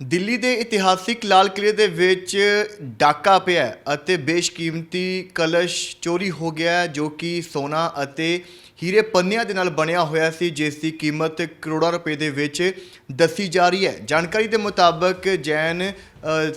ਦਿੱਲੀ ਦੇ ਇਤਿਹਾਸਿਕ ਲਾਲ ਕਿਲੇ ਦੇ ਵਿੱਚ ਡਾਕਾ ਪਿਆ ਹੈ ਅਤੇ ਬੇਸ਼ਕੀਮਤੀ ਕਲਸ਼ ਚੋਰੀ ਹੋ ਗਿਆ ਹੈ, ਜੋ ਕਿ ਸੋਨਾ ਅਤੇ ਹੀਰੇ ਪੰਨਿਆਂ ਦੇ ਨਾਲ ਬਣਿਆ ਹੋਇਆ ਸੀ ਜਿਸ ਦੀ ਕੀਮਤ ਕਰੋੜਾਂ ਰੁਪਏ ਦੇ ਵਿੱਚ ਦੱਸੀ ਜਾ ਰਹੀ ਹੈ। ਜਾਣਕਾਰੀ ਦੇ ਮੁਤਾਬਕ ਜੈਨ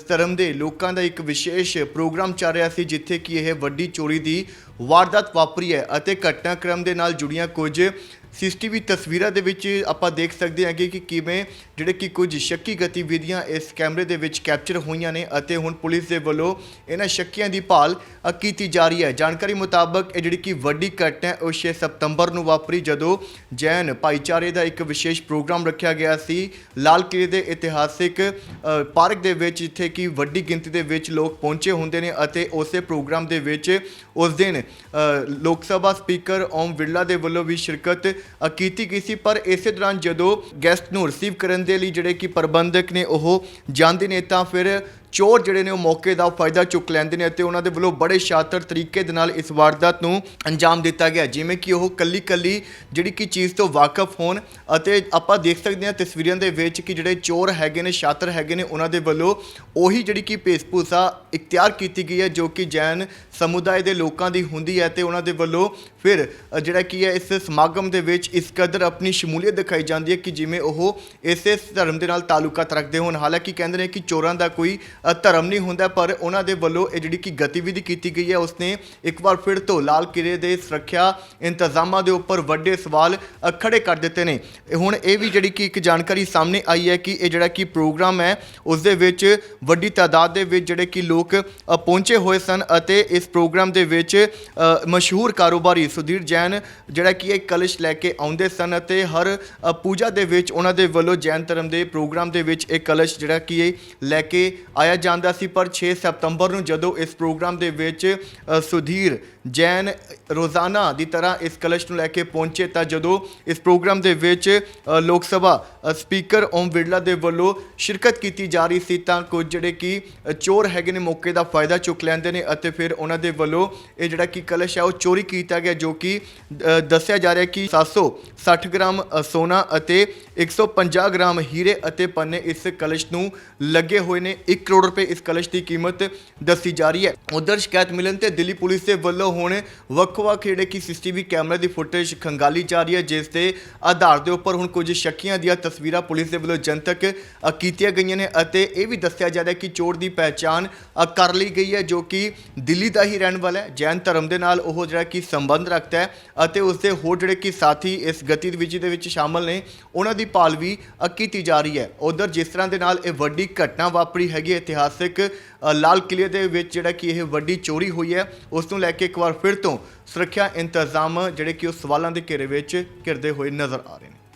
ਧਰਮ ਦੇ ਲੋਕਾਂ ਦਾ ਇੱਕ ਵਿਸ਼ੇਸ਼ ਪ੍ਰੋਗਰਾਮ ਚੱਲ ਰਿਹਾ ਸੀ ਜਿੱਥੇ ਕਿ ਇਹ ਵੱਡੀ ਚੋਰੀ ਦੀ ਵਾਰਦਾਤ ਵਾਪਰੀ ਹੈ ਅਤੇ ਘਟਨਾਕ੍ਰਮ ਦੇ ਨਾਲ ਜੁੜੀਆਂ ਕੁਝ ਸੀਸੀਟੀਵੀ ਤਸਵੀਰਾਂ ਦੇ ਵਿੱਚ ਆਪਾਂ ਦੇਖ ਸਕਦੇ ਹਾਂ ਕਿ ਕਿਵੇਂ ਜਿਹੜੇ ਕਿ ਕੁਝ ਸ਼ੱਕੀ ਗਤੀਵਿਧੀਆਂ ਇਸ ਕੈਮਰੇ ਦੇ ਵਿੱਚ ਕੈਪਚਰ ਹੋਈਆਂ ਨੇ ਅਤੇ ਹੁਣ ਪੁਲਿਸ ਦੇ ਵੱਲੋਂ ਇਹਨਾਂ ਸ਼ੱਕੀਆਂ ਦੀ ਭਾਲ ਅ, ਕੀਤੀ ਜਾ ਰਹੀ ਹੈ। ਜਾਣਕਾਰੀ ਮੁਤਾਬਕ ਇਹ ਜਿਹੜੀ ਕਿ ਵੱਡੀ ਘਟਨਾ ਹੈ ਉਹ 6 ਸਤੰਬਰ ਨੂੰ ਵਾਪਰੀ ਜਦੋਂ ਜੈਨ ਭਾਈਚਾਰੇ ਦਾ ਇੱਕ ਵਿਸ਼ੇਸ਼ ਪ੍ਰੋਗਰਾਮ ਰੱਖਿਆ ਗਿਆ ਸੀ। ਲਾਲ ਕਿਲੇ ਦੇ ਇਤਿਹਾਸਿਕ ਅ, ਪਾਰਕ ਦੇ ਵਿੱਚ ਜਿੱਥੇ ਕਿ ਵੱਡੀ ਗਿਣਤੀ ਦੇ ਵਿੱਚ ਲੋਕ ਪਹੁੰਚੇ ਹੁੰਦੇ ਨੇ ਅਤੇ ਉਸੇ ਪ੍ਰੋਗਰਾਮ ਦੇ ਵਿੱਚ ਉਸ ਦਿਨ ਅ, ਲੋਕ ਸਭਾ ਸਪੀਕਰ ਓਮ ਬਿਰਲਾ ਦੇ ਵੱਲੋਂ ਵੀ ਸ਼ਿਰਕਤ ਅ, ਕੀਤੀ ਗਈ ਸੀ। ਪਰ ਇਸੇ ਦੌਰਾਨ ਜਦੋਂ ਗੈਸਟ ਨੂੰ ਰਿਸੀਵ ਕਰਨ ਦੇ ਲਈ ਜਿਹੜੇ ਕਿ ਪ੍ਰਬੰਧਕ ਨੇ ਉਹ ਜਾਂਦੇ ਨੇ ਤਾਂ ਫਿਰ ਚੋਰ ਜਿਹੜੇ ਨੇ ਉਹ ਮੌਕੇ ਦਾ ਫਾਇਦਾ ਚੁੱਕ ਲੈਂਦੇ ਨੇ ਅਤੇ ਉਹਨਾਂ ਦੇ ਵੱਲੋਂ ਬੜੇ ਸ਼ਾਤਰ ਤਰੀਕੇ ਦੇ ਨਾਲ ਇਸ ਵਾਰਦਾਤ ਨੂੰ ਅੰਜਾਮ ਦਿੱਤਾ ਗਿਆ। ਜਿਵੇਂ ਕਿ ਉਹ ਕੱਲੀ ਕੱਲੀ ਜਿਹੜੀ ਕਿ ਚੀਜ਼ ਤੋਂ ਵਾਕਿਫ ਹੋਣ ਅਤੇ ਆਪਾਂ ਦੇਖ ਸਕਦੇ ਹਾਂ ਤਸਵੀਰਾਂ ਦੇ ਵਿੱਚ ਕਿ ਜਿਹੜੇ ਚੋਰ ਹੈਗੇ ਨੇ, ਸ਼ਾਤਰ ਹੈਗੇ ਨੇ, ਉਹਨਾਂ ਦੇ ਵੱਲੋਂ ਉਹੀ ਜਿਹੜੀ ਕਿ ਭੇਸਭੂਸਾ ਇਖਤਿਆਰ ਕੀਤੀ ਗਈ ਹੈ ਜੋ ਕਿ ਜੈਨ ਸਮੁਦਾਇ ਦੇ ਲੋਕਾਂ ਦੀ ਹੁੰਦੀ ਹੈ ਤੇ ਉਹਨਾਂ ਦੇ ਵੱਲੋਂ ਫਿਰ ਜਿਹੜਾ ਕੀ ਹੈ, ਇਸ ਸਮਾਗਮ ਦੇ ਵਿੱਚ ਇਸ ਕਦਰ ਆਪਣੀ ਸ਼ਮੂਲੀਅਤ ਦਿਖਾਈ ਜਾਂਦੀ ਹੈ ਕਿ ਜਿਵੇਂ ਉਹ ਇਸੇ ਧਰਮ ਦੇ ਨਾਲ ਤਾਲੁਕਾਤ ਰੱਖਦੇ ਹੋਣ। ਹਾਲਾਂਕਿ ਕਹਿੰਦੇ ਨੇ ਕਿ ਚੋਰਾਂ ਦਾ ਕੋਈ ਧਰਮ ਨਹੀਂ ਹੁੰਦਾ ਪਰ ਉਹਨਾਂ ਦੇ ਵੱਲੋਂ ਇਹ ਜਿਹੜੀ ਕਿ ਗਤੀਵਿਧੀ ਕੀਤੀ ਗਈ ਹੈ ਉਸਨੇ ਇੱਕ ਵਾਰ ਫਿਰ ਤੋਂ ਲਾਲ ਕਿਲੇ ਦੇ ਸੁਰੱਖਿਆ ਇੰਤਜ਼ਾਮਾਂ ਦੇ ਉੱਪਰ ਵੱਡੇ ਸਵਾਲ ਅ, ਖੜੇ ਕਰ ਦਿੱਤੇ ਨੇ। ਹੁਣ ਇਹ ਵੀ ਜਿਹੜੀ ਕਿ ਇੱਕ ਜਾਣਕਾਰੀ ਸਾਹਮਣੇ ਆਈ ਹੈ ਕਿ ਇਹ ਜਿਹੜਾ ਕਿ ਪ੍ਰੋਗਰਾਮ ਹੈ ਉਸ ਦੇ ਵਿੱਚ ਵੱਡੀ ਤਾਦਾਦ ਦੇ ਵਿੱਚ ਜਿਹੜੇ ਕਿ ਲੋਕ ਪਹੁੰਚੇ ਹੋਏ ਸਨ ਅਤੇ ਇਸ ਪ੍ਰੋਗਰਾਮ ਦੇ ਵਿੱਚ ਮਸ਼ਹੂਰ ਕਾਰੋਬਾਰੀ ਸੁਧੀਰ ਜੈਨ ਜਿਹੜਾ ਕਿ ਇਹ ਕਲਸ਼ ਲੈ ਕੇ ਆਉਂਦੇ ਸਨ ਅਤੇ ਹਰ ਪੂਜਾ ਦੇ ਵਿੱਚ ਉਹਨਾਂ ਦੇ ਵੱਲੋਂ ਜੈਨ ਧਰਮ ਦੇ ਪ੍ਰੋਗਰਾਮ ਦੇ ਵਿੱਚ ਇਹ ਕਲਸ਼ ਜਿਹੜਾ ਕਿ ਇਹ ਲੈ ਕੇ ਆਇਆ ਜਾਂਦਾ ਸੀ ਪਰ 6 ਸਤੰਬਰ ਨੂੰ ਜਦੋਂ ਇਸ ਪ੍ਰੋਗਰਾਮ ਦੇ ਵਿੱਚ ਅ, ਸੁਧੀਰ ਜੈਨ ਰੋਜ਼ਾਨਾ ਦੀ ਤਰ੍ਹਾਂ ਇਸ ਕਲਸ਼ ਨੂੰ ਲੈ ਕੇ ਪਹੁੰਚੇ ਤਾਂ ਜਦੋਂ ਇਸ ਪ੍ਰੋਗਰਾਮ ਦੇ ਵਿੱਚ ਅ, ਲੋਕ ਸਭਾ ਅ, ਸਪੀਕਰ ਓਮ ਬਿਰਲਾ ਦੇ ਵੱਲੋਂ ਸ਼ਿਰਕਤ ਕੀਤੀ ਜਾ ਰਹੀ ਸੀ ਤਾਂ ਕੁਝ ਜਿਹੜੇ ਕਿ ਅ, ਚੋਰ ਹੈਗੇ ਨੇ ਮੌਕੇ ਦਾ ਫਾਇਦਾ ਚੁੱਕ ਲੈਂਦੇ ਨੇ ਅਤੇ ਫਿਰ ਉਹਨਾਂ ਦੇ ਵੱਲੋਂ ਇਹ ਜਿਹੜਾ ਕਿ ਕਲਸ਼ ਹੈ ਉਹ ਚੋਰੀ ਕੀਤਾ ਗਿਆ ਜੋ ਕਿ ਅ, ਦੱਸਿਆ ਜਾ ਰਿਹਾ ਕਿ 760 ਗ੍ਰਾਮ ਅ, ਸੋਨਾ ਅਤੇ 150 ਗ੍ਰਾਮ ਹੀਰੇ ਅਤੇ ਪੰਨੇ ਇਸ ਕਲਸ਼ ਨੂੰ ਲੱਗੇ ਹੋਏ ਨੇ। 1 ਕਰੋੜ ਰੁਪਏ ਇਸ ਕਲਸ਼ ਦੀ ਕੀਮਤ ਦੱਸੀ ਜਾ ਰਹੀ ਹੈ। ਉਧਰ ਸ਼ਿਕਾਇਤ ਮਿਲਣ ਤੇ ਦਿੱਲੀ ਪੁਲਿਸ ਦੇ ਵੱਲੋਂ ਹੁਣ ਵੱਖ-ਵੱਖ ਜਿਹੜੇ ਕਿ ਸੀਸੀਟੀਵੀ ਕੈਮਰੇ ਦੀ ਫੁਟੇਜ ਖੰਗਾਲੀ ਜਾ ਰਹੀ ਹੈ ਜਿਸ ਦੇ ਆਧਾਰ ਦੇ ਉੱਪਰ ਹੁਣ ਕੁਝ ਸ਼ੱਕੀਆਂ ਦੀਆਂ ਤਸਵੀਰਾਂ ਪੁਲਿਸ ਦੇ ਵੱਲੋਂ ਜਨਤਕ ਕੀਤੀਆਂ ਗਈਆਂ ਨੇ ਅਤੇ ਇਹ ਵੀ ਦੱਸਿਆ ਜਾ ਰਿਹਾ ਕਿ ਚੋਰ ਦੀ ਪਹਿਚਾਣ ਕਰ ਲਈ ਗਈ ਹੈ ਜੋ ਕਿ ਦਿੱਲੀ ਦਾ ਹੀ ਰਹਿਣ ਵਾਲਾ ਹੈ। ਜੈਨ ਧਰਮ ਦੇ ਨਾਲ ਉਹ ਜਿਹੜਾ ਕਿ ਸੰਬੰਧ ਰੱਖਦਾ ਹੈ ਅਤੇ ਉਸ ਦੇ ਹੋਰ ਜਿਹੜੇ ਕਿ ਸਾਥੀ ਇਸ ਗਤੀਵਿਧੀ ਦੇ ਵਿੱਚ ਸ਼ਾਮਲ ਨੇ ਉਹਨਾਂ ਦੀ ਭਾਲ ਵੀ ਕੀਤੀ ਜਾ ਰਹੀ ਹੈ। ਉਧਰ ਜਿਸ ਤਰ੍ਹਾਂ ਦੇ ਨਾਲ ਇਹ ਵੱਡੀ ਘਟਨਾ ਵਾਪਰੀ ਹੈਗੀ ਹੈ, ਇਤਿਹਾਸਿਕ ਲਾਲ ਕਿਲੇ ਦੇ ਵਿੱਚ ਜਿਹੜਾ ਕਿ ਇਹ ਵੱਡੀ ਚੋਰੀ ਹੋਈ ਹੈ, ਉਸ ਨੂੰ ਲੈ ਕੇ ਇੱਕ ਵਾਰ ਫਿਰ ਤੋਂ ਸੁਰੱਖਿਆ ਇੰਤਜ਼ਾਮ ਜਿਹੜੇ ਕਿ ਉਹ ਸਵਾਲਾਂ ਦੇ ਘੇਰੇ ਵਿੱਚ ਘਿਰਦੇ ਹੋਏ ਨਜ਼ਰ ਆ ਰਹੇ ਨੇ।